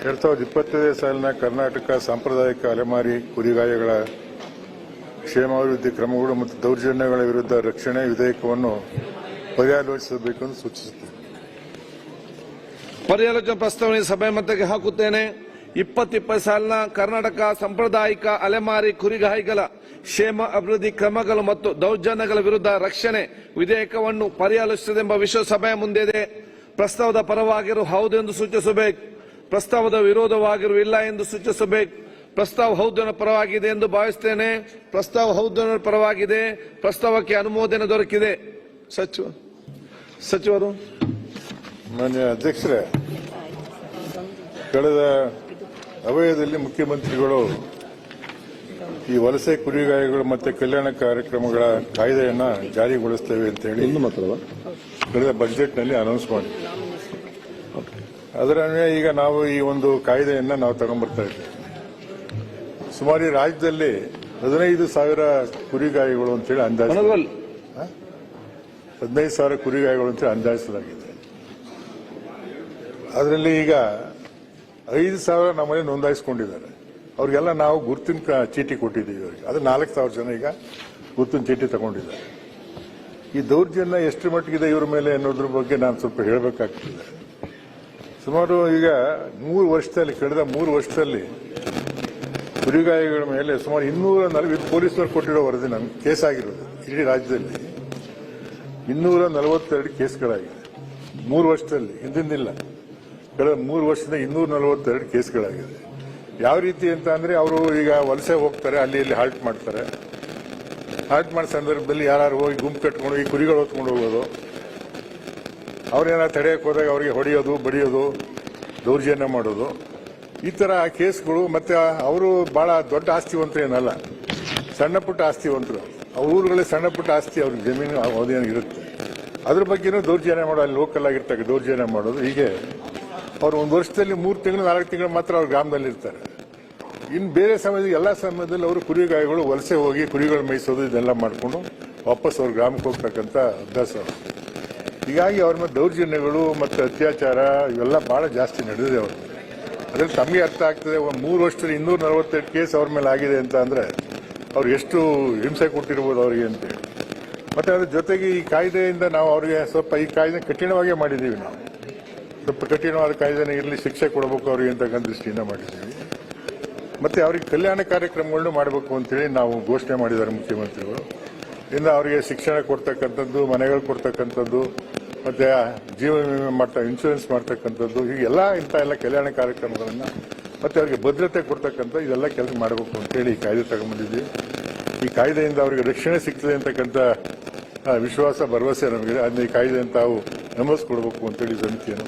ಎರಡ್ ಸಾವಿರದ ಇಪ್ಪತ್ತೈದನೇ ಸಾಲಿನ ಕರ್ನಾಟಕ ಸಾಂಪ್ರದಾಯಿಕ ಅಲೆಮಾರಿ ಕುರಿಗಾಯಗಳ ಕ್ಷೇಮಾಭಿವೃದ್ಧಿ ಕ್ರಮಗಳು ಮತ್ತು ದೌರ್ಜನ್ಯಗಳ ವಿರುದ್ಧ ರಕ್ಷಣೆ ವಿಧೇಯಕವನ್ನು ಪರ್ಯಾಲೋಚಿಸಬೇಕೆಂದು ಸೂಚಿಸುತ್ತದೆ ಪರ್ಯಾಲೋಚನಾ ಪ್ರಸ್ತಾವನೆ ಸಭೆ ಮತಕ್ಕೆ ಹಾಕುತ್ತೇನೆ. ಇಪ್ಪತ್ತಿಪ್ಪತ್ತು ಸಾಲಿನ ಕರ್ನಾಟಕ ಸಾಂಪ್ರದಾಯಿಕ ಅಲೆಮಾರಿ ಕುರಿಗಾಯಿಗಳ ಕ್ಷೇಮ ಅಭಿವೃದ್ಧಿ ಕ್ರಮಗಳು ಮತ್ತು ದೌರ್ಜನ್ಯಗಳ ವಿರುದ್ಧ ರಕ್ಷಣೆ ವಿಧೇಯಕವನ್ನು ಪರ್ಯಾಲೋಚಿಸದೆಂಬ ವಿಶ್ವ ಸಭೆಯ ಮುಂದಿದೆ ಪ್ರಸ್ತಾವದ ಪರವಾಗಿರು ಹೌದು ಎಂದು ಸೂಚಿಸಬೇಕು. ಪ್ರಸ್ತಾವದ ವಿರೋಧವಾಗಿರು, ಇಲ್ಲ ಎಂದು ಸೂಚಿಸಬೇಕು. ಪ್ರಸ್ತಾವ ಹೌದನ ಪರವಾಗಿದೆ ಎಂದು ಭಾವಿಸ್ತೇನೆ. ಪ್ರಸ್ತಾವ ಹೌದನ ಪರವಾಗಿದೆ. ಪ್ರಸ್ತಾವಕ್ಕೆ ಅನುಮೋದನೆ ದೊರಕಿದೆ. ಸಚಿವ, ಸಚಿವರು. ಮಾನ್ಯ ಅಧ್ಯಕ್ಷರೇ, ಕಳೆದ ಅವಯದಲ್ಲಿ ಮುಖ್ಯಮಂತ್ರಿಗಳು ಈ ವಲಸೆ ಕುರಿಗಾಯಿಗಳು ಮತ್ತೆ ಕಲ್ಯಾಣ ಕಾರ್ಯಕ್ರಮಗಳ ಕಾಯ್ದೆಯನ್ನ ಜಾರಿಗೊಳಿಸ್ತೇವೆ ಅಂತ ಹೇಳಿ ಕಳೆದ ಬಜೆಟ್ನಲ್ಲಿ ಅನೌನ್ಸ್ ಮಾಡಿ. ಅದರ ಈಗ ನಾವು ಈ ಒಂದು ಕಾಯ್ದೆಯನ್ನ ನಾವು ತಗೊಂಡ್ಬರ್ತಾ ಇದ್ದೀವಿ ಸುಮಾರು ರಾಜ್ಯದಲ್ಲಿ ಹದಿನೈದು ಸಾವಿರ ಕುರಿಗಾಯಿಗಳು ಅಂತೇಳಿ ಅಂದಾಜು ಹದಿನೈದು ಸಾವಿರ ಕುರಿಗಾಯಿಗಳು ಅಂತ ಅಂದಾಜಿಸಲಾಗಿದೆ. ಅದರಲ್ಲಿ ಈಗ ಐದು ಸಾವಿರ ನಮ್ಮಲ್ಲಿ ನೋಂದಾಯಿಸಿಕೊಂಡಿದ್ದಾರೆ. ಅವ್ರಿಗೆಲ್ಲ ನಾವು ಗುರುತಿನ ಚೀಟಿ ಕೊಟ್ಟಿದ್ದೀವಿ ಅವರಿಗೆ. ಅದು ನಾಲ್ಕು ಸಾವಿರ ಜನ ಈಗ ಗುರುತಿನ ಚೀಟಿ ತಗೊಂಡಿದ್ದಾರೆ. ಈ ದೌರ್ಜನ್ಯ ಎಷ್ಟು ಮಟ್ಟಿಗಿದೆ ಇವ್ರ ಮೇಲೆ ಅನ್ನೋದ್ರ ಬಗ್ಗೆ ನಾನು ಸ್ವಲ್ಪ ಹೇಳಬೇಕಾಗ್ತದೆ. ಸುಮಾರು ಈಗ ಮೂರು ವರ್ಷದಲ್ಲಿ, ಕಳೆದ ಮೂರು ವರ್ಷದಲ್ಲಿ ಕುರಿಗಾಯಿಗಳ ಮೇಲೆ ಸುಮಾರು ಇನ್ನೂರ ನಲವತ್ತು ಪೊಲೀಸರು ಕೊಟ್ಟಿರೋ ವರದಿ ನಮ್ಗೆ ಕೇಸ್ ಆಗಿರೋದು, ಇಡೀ ರಾಜ್ಯದಲ್ಲಿ. ಇನ್ನೂರ ನಲವತ್ತೆರಡು ಕೇಸ್ಗಳಾಗಿದೆ. ಮೂರು ವರ್ಷದಲ್ಲಿ ಹಿಂದಿಂದಿಲ್ಲ ಕಳೆದ ಮೂರು ವರ್ಷದಿಂದ ಇನ್ನೂರ ನಲವತ್ತೆರಡು ಕೇಸ್ಗಳಾಗಿದೆ. ಯಾವ ರೀತಿ ಅಂತ ಅಂದ್ರೆ ಅವರು ಈಗ ವಲಸೆ ಹೋಗ್ತಾರೆ, ಅಲ್ಲಿ ಇಲ್ಲಿ ಹಾಲ್ಟ್ ಮಾಡ್ತಾರೆ. ಹಾಲ್ಟ್ ಮಾಡೋ ಸಂದರ್ಭದಲ್ಲಿ ಯಾರು ಹೋಗಿ ಗುಂಪು ಕಟ್ಕೊಂಡು, ಈ ಕುರಿಗಳು ಹೊತ್ಕೊಂಡು ಹೋಗೋದು. ಅವ್ರೇನಾರು ತಡೆಯಕ್ಕೆ ಹೋದಾಗ ಅವರಿಗೆ ಹೊಡೆಯೋದು, ಬಡಿಯೋದು, ದೌರ್ಜನ್ಯ ಮಾಡೋದು. ಈ ತರ ಕೇಸ್ಗಳು ಮತ್ತೆ ಅವರು ಬಹಳ ದೊಡ್ಡ ಆಸ್ತಿವಂತರು ಏನಲ್ಲ ಸಣ್ಣ ಪುಟ್ಟ ಆಸ್ತಿವಂತರು. ಅವ್ರ ಊರುಗಳಲ್ಲಿ ಸಣ್ಣ ಪುಟ್ಟ ಆಸ್ತಿ ಅವ್ರಿಗೆ ಜಮೀನು ಅವಧಿ ಇರುತ್ತೆ. ಅದ್ರ ಬಗ್ಗೆನೂ ದೌರ್ಜನ್ಯ ಮಾಡೋ, ಅಲ್ಲಿ ಲೋಕಲ್ ಆಗಿರ್ತಕ್ಕ ದೌರ್ಜನ್ಯ ಮಾಡೋದು ಹೀಗೆ. ಅವ್ರು ಒಂದು ವರ್ಷದಲ್ಲಿ ಮೂರು ತಿಂಗಳು, ನಾಲ್ಕು ತಿಂಗಳು ಮಾತ್ರ ಅವ್ರ ಗ್ರಾಮದಲ್ಲಿ ಇರ್ತಾರೆ. ಇನ್ನು ಬೇರೆ ಸಮಯದಲ್ಲಿ, ಎಲ್ಲ ಸಮಯದಲ್ಲಿ ಅವರು ಕುರಿಗಾಯಿಗಳು ವಲಸೆ ಹೋಗಿ ಕುರಿಗಳು ಮೇಯಿಸೋದು ಇದೆಲ್ಲ ಮಾಡಿಕೊಂಡು ವಾಪಸ್ ಅವ್ರ ಗ್ರಾಮಕ್ಕೆ ಹೋಗ್ತಕ್ಕಂಥ ಅಭ್ಯಾಸ ಹೀಗಾಗಿ ಅವ್ರ ಮೇಲೆ ದೌರ್ಜನ್ಯಗಳು ಮತ್ತು ಅತ್ಯಾಚಾರ ಇವೆಲ್ಲ ಬಹಳ ಜಾಸ್ತಿ ನಡೆದಿದೆ ಅವರು ಅದರಲ್ಲಿ ತಮಗೆ ಅರ್ಥ ಆಗ್ತದೆ, ಒಂದು ಮೂರು ವರ್ಷದಲ್ಲಿ ಇನ್ನೂರ ನಲವತ್ತೆರಡು ಕೇಸ್ ಅವ್ರ ಮೇಲೆ ಆಗಿದೆ ಅಂತ ಅಂದರೆ ಅವ್ರು ಎಷ್ಟು ಹಿಂಸೆ ಕೊಟ್ಟಿರ್ಬೋದು ಅವರಿಗೆ ಅಂತೇಳಿ ಮತ್ತೆ ಅದ್ರ ಜೊತೆಗೆ ಈ ಕಾಯ್ದೆಯಿಂದ ನಾವು ಅವರಿಗೆ ಸ್ವಲ್ಪ ಈ ಕಾಯ್ದೆ ಕಠಿಣವಾಗೇ ಮಾಡಿದ್ದೀವಿ ನಾವು. ಕಠಿಣವಾದ ಕಾಯ್ದೆನ ಇರಲಿ ಶಿಕ್ಷೆ ಕೊಡಬೇಕು ಅವ್ರಿಗೆ ಅಂತಕ್ಕಂಥ ದೃಷ್ಟಿಯಿಂದ ಮಾಡಿದ್ದೀವಿ. ಮತ್ತೆ ಅವರಿಗೆ ಕಲ್ಯಾಣ ಕಾರ್ಯಕ್ರಮಗಳನ್ನು ಮಾಡಬೇಕು ಅಂತೇಳಿ ನಾವು ಘೋಷಣೆ ಮಾಡಿದ್ದಾರೆ ಮುಖ್ಯಮಂತ್ರಿಗಳು. ಇನ್ನು ಅವರಿಗೆ ಶಿಕ್ಷಣ ಕೊಡ್ತಕ್ಕಂಥದ್ದು, ಮನೆಗಳು ಕೊಡ್ತಕ್ಕಂಥದ್ದು, ಮತ್ತೆ ಜೀವ ವಿಮೆ ಮಾಡ್ತಾ ಇನ್ಶೂರೆನ್ಸ್ ಮಾಡ್ತಕ್ಕಂಥದ್ದು ಹೀಗೆಲ್ಲ ಇಂಥ ಎಲ್ಲ ಕಲ್ಯಾಣ ಕಾರ್ಯಕ್ರಮಗಳನ್ನು ಮತ್ತೆ ಅವರಿಗೆ ಭದ್ರತೆ ಕೊಡ್ತಕ್ಕಂಥ ಇದೆಲ್ಲ ಕೆಲಸ ಮಾಡಬೇಕು ಅಂತೇಳಿ ಈ ಕಾಯ್ದೆ ತಗೊಂಡ್ಬಂದಿದ್ದೀವಿ. ಈ ಕಾಯ್ದೆಯಿಂದ ಅವರಿಗೆ ರಕ್ಷಣೆ ಸಿಗ್ತದೆ ಅಂತಕ್ಕಂಥ ವಿಶ್ವಾಸ, ಭರವಸೆ ನಮಗಿದೆ. ಅದನ್ನ ಈ ಕಾಯ್ದೆ ತಾವು ನಮಸ್ಕೊಡ್ಬೇಕು ಅಂತೇಳಿ ಸಮಿತಿಯನ್ನು.